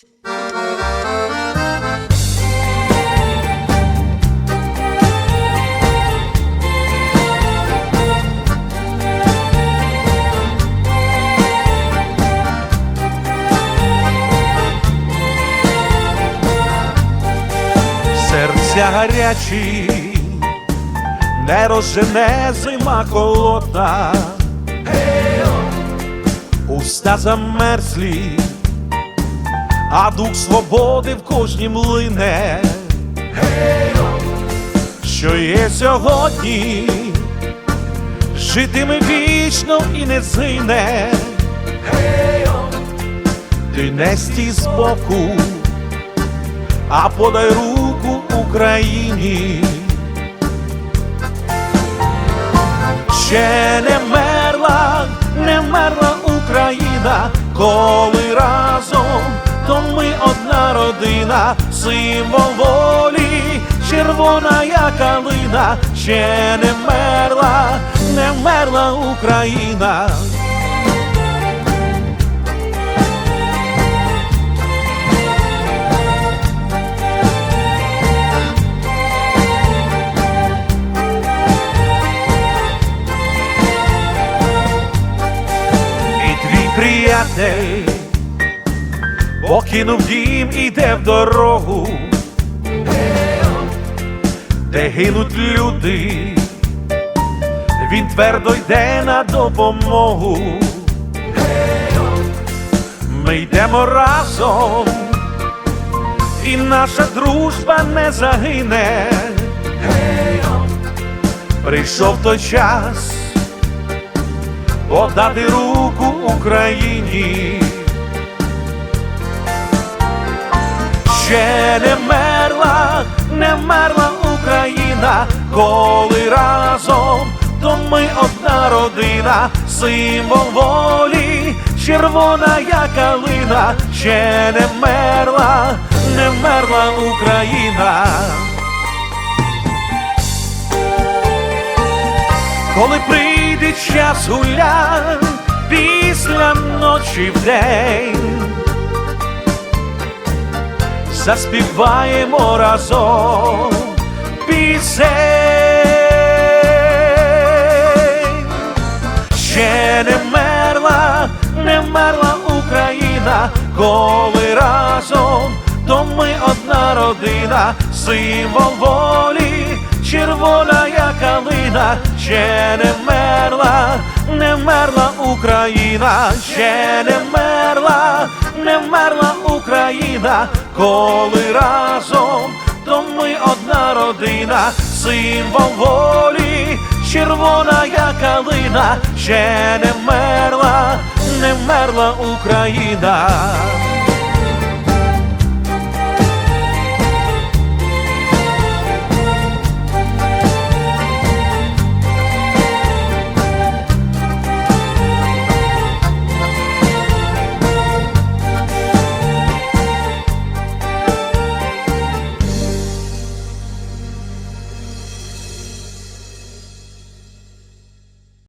Серця гарячі, не розжене зима колота, уста замерзлі, а дух свободи в кожнім лине, що є сьогодні, житиме вічно і не зине, ти не стій збоку а подай руку Україні. Ще не мерла, не мерла Україна, коли разом, ми одна родина, символ волі, червона як калина, ще не мерла, не мерла Україна. Покинув дім, іде в дорогу, де гинуть люди, він твердо йде на допомогу. Ми йдемо разом, і наша дружба не загине. Прийшов той час подати руку Україні. Ще не мерла, не мерла Україна, коли разом, то ми одна родина, символ волі, червона як калина, ще не мерла, не мерла Україна. коли прийде час гулянь після ночі в день, заспіваємо разом пісень. Ще не мерла, не мерла Україна, коли разом, то ми одна родина, символ волі, червона як калина, ще не мерла, не мерла Україна, ще не мерла, не мерла Україна, коли разом, то ми одна родина, символ волі, червона як калина, ще не мерла, не мерла Україна.